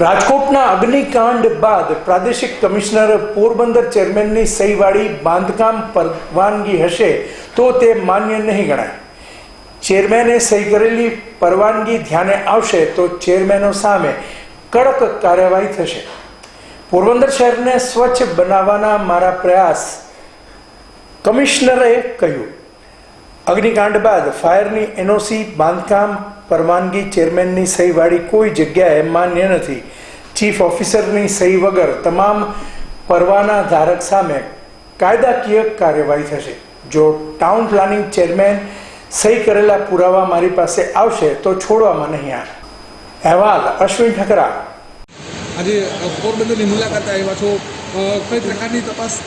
રાજકોટના અગ્નિકાંડ બાદ પ્રાદેશિક કમિશનર પોરબંદર ચેરમેનની સહીવાળી બાંધકામ પરવાનગી હશે તો તે માન્ય નહીં ગણાય. ચેરમેને સહી કરેલી પરવાનગી ધ્યાને આવશે તો ચેરમેનો સામે કડક કાર્યવાહી થશે. પોરબંદર શહેરને સ્વચ્છ બનાવવાના મારા પ્રયાસ કમિશનરે કહ્યું. અગ્નિકાંડ બાદ ફાયરની એનઓસી બાંધકામ પરવાનગી ચેરમેનની સહીવાળી કોઈ જગ્યાએ માન્ય નથી. ચીફ ઓફિસરની સહી વગર તમામ પરવાના ધારક સામે કાયદાકીય કાર્યવાહી થશે. જો ટાઉન પ્લાનિંગ ચેરમેન સહી કરેલા પુરાવા મારી પાસે આવશે, તો છોડવામાં નહીં આવે. અહેવાલ અશ્વિન ઠકરા. આજે પોરબંદરની મુલાકાતે આવ્યા છો. કઈ પ્રકારની તપાસ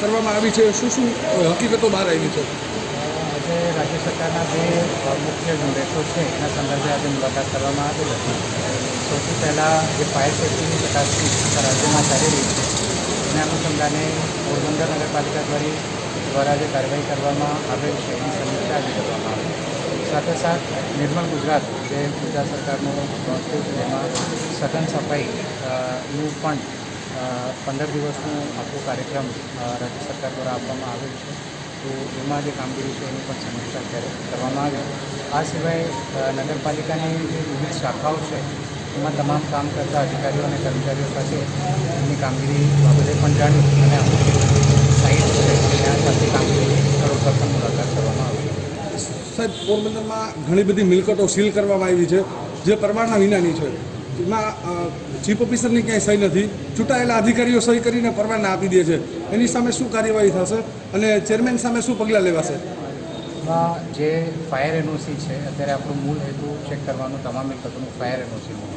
કરવામાં આવી છે? શું શું હકીકતો બહાર આવી છે? આજે રાજ્ય સરકારના જે મુખ્ય ઝુંબેશો છે. એના સંદર્ભે આજે મુલાકાત કરવામાં આવેલ હતી. સૌથી પહેલાં જે ફાયર સેફ્ટીની ચકાસણી રાજ્યમાં ચાલી રહી છે. એના અનુસંધાને પોરબંદર નગરપાલિકા દ્વારા જે કાર્યવાહી કરવામાં આવેલ છે, એની સમીક્ષા આજે કરવામાં આવી સાથે સાથ નિર્મલ ગુજરાત, જે ગુજરાત સરકારનું છે એમાં સઘન સફાઈ નું પણ પંદર દિવસનું આખો કાર્યક્રમ રાજ્ય સરકાર દ્વારા આપવામાં આવેલ છે. તો એમાં જે કામગીરી છે એની પણ સમીક્ષા અત્યારે કરવામાં આવી. આ સિવાય નગરપાલિકાની જે વિવિધ શાખાઓ છે, એમાં તમામ કામ કરતા અધિકારીઓ અને કર્મચારીઓ સાથે એમની કામગીરી બાબતે પણ જાણ્યું અને અમુક સાઇટ છે, ત્યાં સાથે કામગીરી સ્થળો પર પણ મુલાકાત કરવામાં આવી. સાહેબ, પોરબંદરમાં ઘણી બધી મિલકતો સીલ કરવામાં આવી છે, જે પરવાના વિનાની છે. એમાં ચીફ ઓફિસરની ક્યાંય સહી નથી. ચૂંટાયેલા અધિકારીઓ સહી કરીને પરવાના આપી દે છે. એની સામે શું કાર્યવાહી થશે અને ચેરમેન સામે શું પગલાં લેવાશે? જે ફાયર એનઓસી છે, અત્યારે આપણું મૂળ હેતુ ચેક કરવાનું તમામ મિલકતોનું ફાયર એનઓસીનું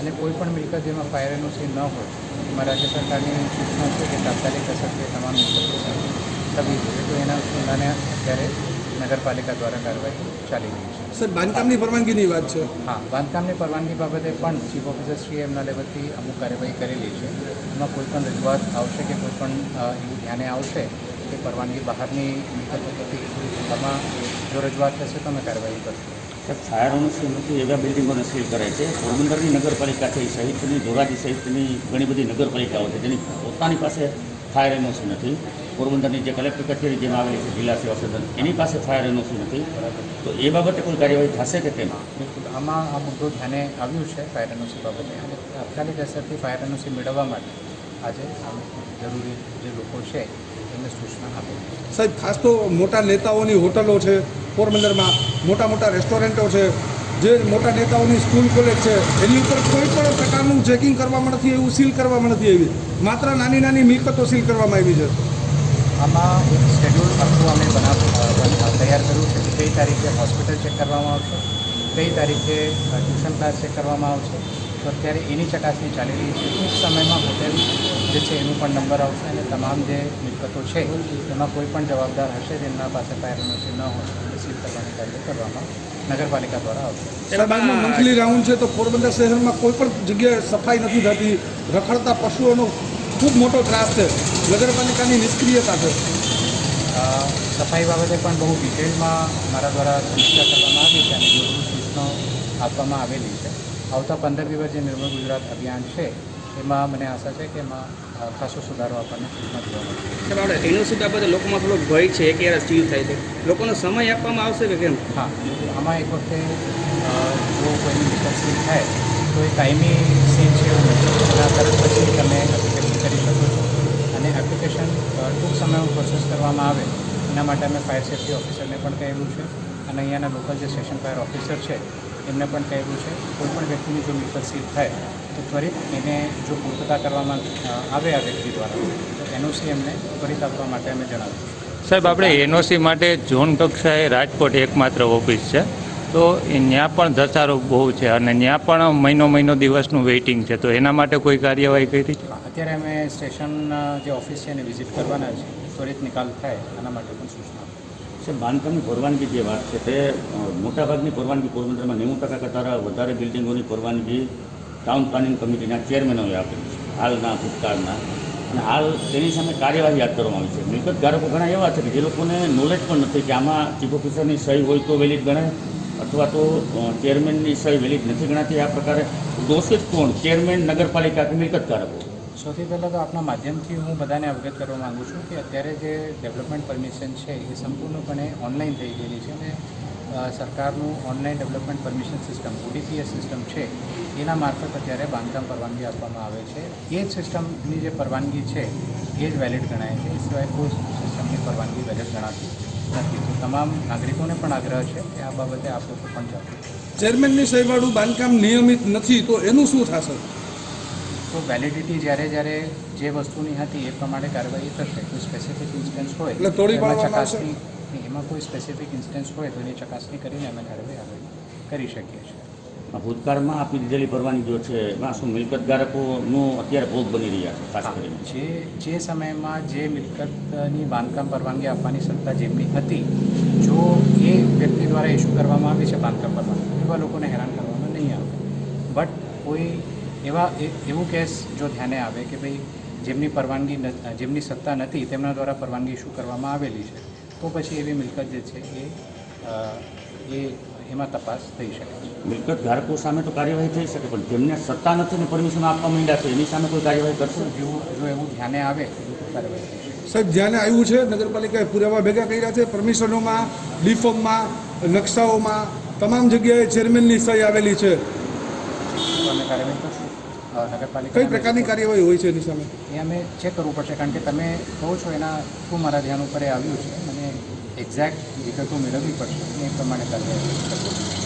અને કોઈ પણ મિલકત જેમાં ફાયર એનઓસી ન હોય, એમાં રાજ્ય સરકારની સૂચના છે કે તાત્કાલિક અસરથી તમામ મિલકતો થવી જોઈએ. તો એના અનુસંધાને અત્યારે નગરપાલિકા દ્વારા કાર્યવાહી ચાલી રહી છે. સર બાંધકામની પરવાનગીની વાત છે. હા બાંધકામની પરવાનગી બાબતે પણ ચીફ ઓફિસરશ્રીએ એમના લેવલથી અમુક કાર્યવાહી કરેલી છે. એમાં કોઈ પણ રજૂઆત આવશે કે કોઈપણ એવું ધ્યાને આવશે કે પરવાનગી બહારની મિલકતો એમાં જો રજૂઆત થશે તો અમે કાર્યવાહી કરશું. ફાયરોનું સીલ નથી એવા બિલ્ડિંગોને સીલ કરે છે. પોરબંદરની નગરપાલિકા છે એ સહિતની ધોરાજી સહિતની ઘણી બધી નગરપાલિકાઓ છે. જેની પોતાની પાસે ફાયર એનઓસી નથી. પોરબંદરની જે કલેક્ટર કચેરી જેમાં આવેલી છે જિલ્લા સેવા સદન એની પાસે ફાયર એનઓસી નથી. તો એ બાબતે કોઈ કાર્યવાહી થશે કે કેમ? બિલકુલ. આમાં આ મુદ્દો ધ્યાને આવ્યું છે ફાયર એનઓસી બાબતે. અને તાત્કાલિક અસરથી ફાયર એનઓસી મેળવવા માટે આજે જરૂરી જે લોકો છે એમને સૂચના આપે. સાહેબ ખાસ તો મોટા નેતાઓની હોટલો છે પોરબંદરમાં મોટા મોટા રેસ્ટોરન્ટો છે જે મોટા નેતાઓની સ્કૂલ કોલેજ છે એની ઉપર કોઈ પણ પ્રકારનું ચેકિંગ કરવામાં નથી એવું સીલ કરવામાં નથી આવી. માત્ર નાની નાની મિલકતો સીલ કરવામાં આવી છે. આમાં એક શેડ્યુલ આખું અમે બનાવ તૈયાર કર્યું છે કઈ તારીખે હોસ્પિટલ ચેક કરવામાં આવશે, કઈ તારીખે ટ્યુશન ક્લાસ ચેક કરવામાં આવશે. તો અત્યારે એની ચકાસણી ચાલી રહી છે. ટૂંક સમયમાં હોટેલ જે છે એનું પણ નંબર આવશે અને તમામ જે મિલકતો છે, એમાં કોઈ પણ જવાબદાર હશે જેમના પાસે ફાયર એનઓસી ન હોય એને સીલ કરવાની કાર્ય કરવામાં નગરપાલિકા દ્વારા આવશે. મંથલી રાઉન્ડ છે તો પોરબંદર શહેરમાં કોઈ પણ જગ્યાએ સફાઈ નથી થતી. રખડતા પશુઓનો ખૂબ મોટો ત્રાસ છે. નગરપાલિકાની નિષ્ક્રિયતા છે. સફાઈ બાબતે પણ બહુ ડિટેલમાં મારા દ્વારા સમીક્ષા કરવામાં આવી છે અને જરૂરી સૂચનો આપવામાં આવેલી છે. આવતા પંદર દિવસ જે નિર્મળ ગુજરાત અભિયાન છે એમાં મને આશા છે કે એમાં ખાસો સુધારો આપણને સૂચના જોવા મળશે. એનઓસી બાબતે લોકોમાં થોડો ભય છે કે યાર થાય છે. લોકોનો સમય આપવામાં આવશે કે કેમ? હા આમાં એક વખતે જો કોઈની વિકસિત થાય તો એ કાયમી સીલ છે તરત પછી તમે એપ્લિકેશન કરી શકો છો. અને એપ્લિકેશન ટૂંક સમયમાં પ્રોસેસ કરવામાં આવે, એના માટે અમે ફાયર સેફ્ટી ઓફિસરને પણ કહેલું છે અને અહીંયાના લોકલ જે સ્ટેશન ફાયર ઓફિસર છે, એમને પણ કહેલું છે, કોઈ પણ વ્યક્તિની જો મિલકત સીલ થાય, તો ત્વરિત એને જો પૂર્તતા કરવામાં આવે આ વ્યક્તિ દ્વારા, તો એનઓસી એમને ત્વરિત આપવા માટે અમે જણાવ્યું સાહેબ, આપણે એનઓસી માટે ઝોન કક્ષાએ રાજકોટ એકમાત્ર ઓફિસ છે. તો ત્યાં પણ ધસારો બહુ છે અને ત્યાં પણ મહિનો મહિનો દિવસનું વેઇટિંગ છે. તો એના માટે કોઈ કાર્યવાહી કરી છે? અત્યારે અમે સ્ટેશન જે ઓફિસ છે એને વિઝિટ કરવાના છે. ત્વરિત નિકાલ થાય, આના માટે પણ સૂચના આપી. બાંધકામની પરવાનગી જે વાત છે તે મોટાભાગની પરવાનગી પોરબંદરમાં નેવું ટકા કરતાં વધારે બિલ્ડિંગોની પરવાનગી ટાઉન પ્લાનિંગ કમિટીના ચેરમેનોએ આપેલી છે. હાલના, ભૂતકાળના. અને હાલ તેની સામે કાર્યવાહી હાથ કરવામાં આવી છે. મિલકત ધારકો ઘણા એવા છે કે જે લોકોને નોલેજ પણ નથી કે આમાં ચીફ ઓફિસરની સહી હોય તો વેલિડ ગણાય, અથવા તો ચેરમેનની સહી વેલિડ નથી ગણાતી. આ પ્રકારે દોષિત કોણ? ચેરમેન નગરપાલિકા કે મિલકતકારકો સૌથી પહેલાં તો આપના માધ્યમથી હું બધાને અવગત કરવા માગું છું કે અત્યારે જે ડેવલપમેન્ટ પરમિશન છે એ સંપૂર્ણપણે ઓનલાઈન થઈ ગયેલી છે અને સરકારનું online development permission system, ODPS system છે, એના મારફત અત્યારે બાંધકામ પરવાનગી આપવામાં આવે છે. એ જ સિસ્ટમની જે પરવાનગી છે, એ જ વેલિડ ગણાય છે. એ સિવાય કોઈ સિસ્ટમની પરવાનગી વેલિડ ગણાતી નથી. તો તમામ નાગરિકોને પણ આગ્રહ છે કે આ બાબતે આપ લોકો પણ જાગૃત ચેરમેનની સહીવાળું બાંધકામ નિયમિત નથી, તો એનું શું થશે? તો વેલિડિટી જ્યારે જ્યારે જે વસ્તુની હતી એ પ્રમાણે કાર્યવાહી થશે. કોઈ સ્પેસિફિક ઇન્સ્ટન્સ હોય એટલે તોડી? ચકાસણી એમાં કોઈ સ્પેસિફિક ઇન્સ્ટન્સ હોય તો એની ચકાસણી કરીને અમે કાર્યવાહી આગળ કરી શકીએ છીએ. આ ભૂતકાળમાં આપી દીધેલી પરવાનગીઓ છે એમાં શું મિલકતધારકોનું અત્યારે ભોગ બની રહ્યા છે ખાસ કરીને? જે જે સમયમાં જે મિલકતની બાંધકામ પરવાનગી આપવાની સત્તા જેમની હતી જો એ વ્યક્તિ દ્વારા ઇસ્યુ કરવામાં આવી છે બાંધકામ પરવાનગી એવા લોકોને હેરાન કરવામાં નહીં આવે. બટ કોઈ એવા એ- એવું કેસ જો ધ્યાને આવે કે ભાઈ જેમની પરવાનગી જેમની સત્તા નથી તેમના દ્વારા પરવાનગી ઇસ્યુ કરવામાં આવેલી છે તો પછી એવી મિલકત જે છે એ એ એમાં તપાસ થઈ શકે. છે મિલકત ધારકો સામે તો કાર્યવાહી થઈ શકે પણ જેમને સત્તા નથી ને પરમિશન આપવા માંડ્યા છે એની સામે કોઈ કાર્યવાહી કરશે? જો જો એવું ધ્યાને આવે સાહેબ ધ્યાને આવ્યું છે નગરપાલિકાએ પુરાવા ભેગા કર્યા છે પરમિશનોમાં ડીફોર્મમાં નકશાઓમાં તમામ જગ્યાએ ચેરમેનની સહી આવેલી છે. અમે કાર્યવાહી કરશું. નગરપાલિકા કઈ પ્રકારની કાર્યવાહી હોય છે એની સામે? એ અમે ચેક કરવું પડશે કારણ કે તમે કહો છો એના શું મારા ધ્યાન ઉપર આવ્યું છે મને એક્ઝેક્ટ વિગતો મેળવવી પડશે એ પ્રમાણે કાર્યવાહી કરવી પડશે